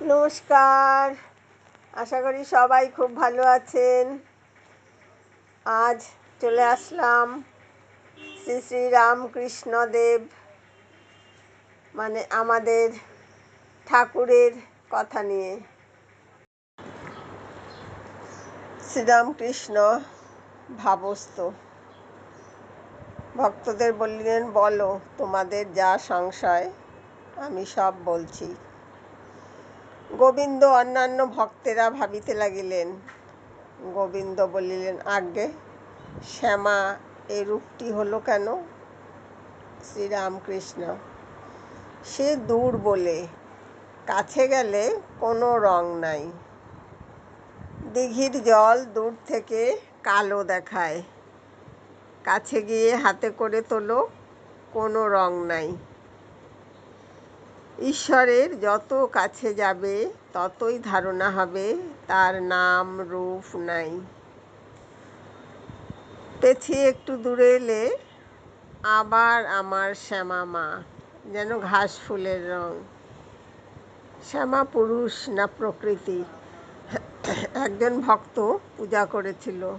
নমস্কার। আশা করি সবাই খুব ভালো আছেন। আজ চলে আসলাম শ্রী শ্রী রামকৃষ্ণদেব মানে আমাদের ঠাকুরের কথা নিয়ে। শ্রীরামকৃষ্ণ ভাবস্ত ভক্তদের বললেন, বলো, তোমাদের যা সংশয়, আমি সব বলছি। গোবিন্দ অন্যান্য ভক্তেরা ভাবিতে লাগিলেন। গোবিন্দ বলিলেন, আজ্ঞে, শ্যামা, এ রূপটি হলো কেন? শ্রীরামকৃষ্ণ, সে দূর বলে, কাছে গেলে কোনো রং নাই। দিঘির জল দূর থেকে কালো দেখায়। কাছে গিয়ে হাতে করে তোলো, কোনো রং নাই। ঈশ্বরের যত কাছে যাবে, ততই ধারণা হবে, তার নাম রূপ নাই। পেছিয়ে একটু দূরে এলে আবার আমার শ্যামা মা, যেন ঘাস ফুলের রং। শ্যামা পুরুষ না প্রকৃতি। একজন ভক্ত পূজা করেছিল।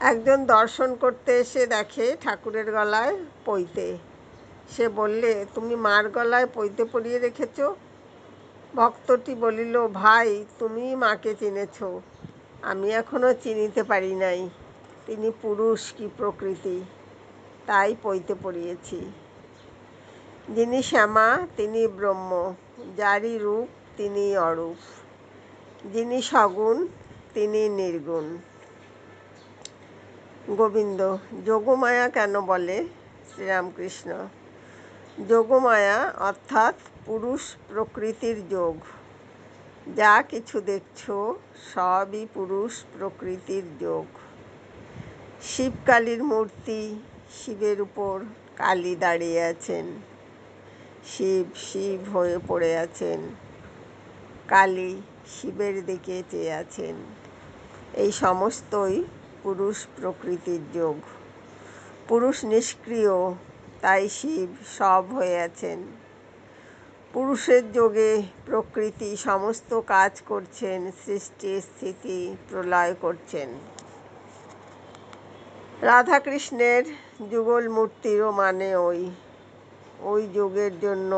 একজন দর্শন করতে এসে দেখে ঠাকুরের গলায় পইতে সে বললে, তুমি মার গলায় পইতে পরিয়ে রেখেছ? ভক্তটি বলিল, ভাই তুমি মাকে চিনেছ। আমি এখনও চিনিতে পারি নাই। তিনি পুরুষ কি প্রকৃতি? তাই পইতে পড়িয়েছি। যিনি শ্যামা, তিনি ব্রহ্ম। যারই রূপ, তিনি অরূপ। যিনি সগুণ, তিনি নির্গুণ। গোবিন্দ, যোগমায়া কেন বলে শ্রীরামকৃষ্ণ? যোগমায়া অর্থাৎ পুরুষ প্রকৃতির যোগ। যা কিছু দেখছ সবই পুরুষ প্রকৃতির যোগ। শিবকালীর মূর্তি শিবের উপর কালী দাঁড়িয়ে আছেন। শিব শিব হয়ে পড়ে আছেন। কালী শিবের দিকে চেয়ে আছেন। এই সমস্তই পুরুষ প্রকৃতির যোগ। পুরুষ নিষ্ক্রিয় তাই শিব সব হয়ে আছেন পুরুষের যোগে প্রকৃতি সমস্ত কাজ করছেন, সৃষ্টি স্থিতি প্রলয় করছেন। রাধাকৃষ্ণের যুগল মূর্তিরও মানে ওই ওই যোগের জন্য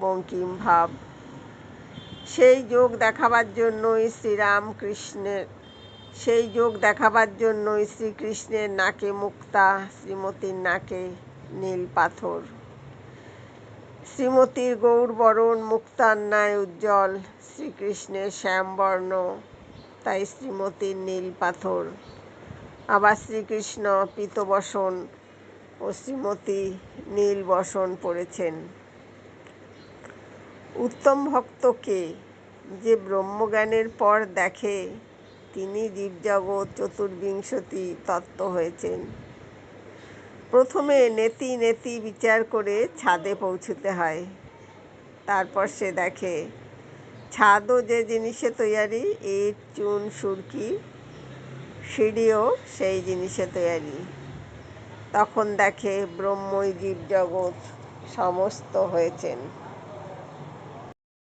বঙ্কিম ভাব। সেই যোগ দেখাবার জন্যই শ্রীরামকৃষ্ণের সেই যোগ দেখাবার জন্যই শ্রীকৃষ্ণের নাকে মুক্তা, শ্রীমতীর নাকে নীল পাথর। শ্রীমতীর গৌরবরণ মুক্তার ন্যায় উজ্জ্বল, শ্রীকৃষ্ণের শ্যামবর্ণ, তাই শ্রীমতীর নীল পাথর। আবার শ্রীকৃষ্ণ পিতবসন ও শ্রীমতী নীল বসন পড়েছেন। উত্তম ভক্তকে যে ব্রহ্মজ্ঞানের পর দেখে তিনি জীবজগৎ চতুর্বিংশতি তত্ত্ব হয়েছেন। প্রথমে নেতি নেতি বিচার করে ছাদে পৌঁছতে হয়। তারপর সে দেখে, ছাদও যে জিনিসে তৈয়ারি, ইট, চুন, সুরকি, সিঁড়িও সেই জিনিসে তৈয়ারি। তখন দেখে ব্রহ্মই জীবজগৎ সমস্ত হয়েছেন।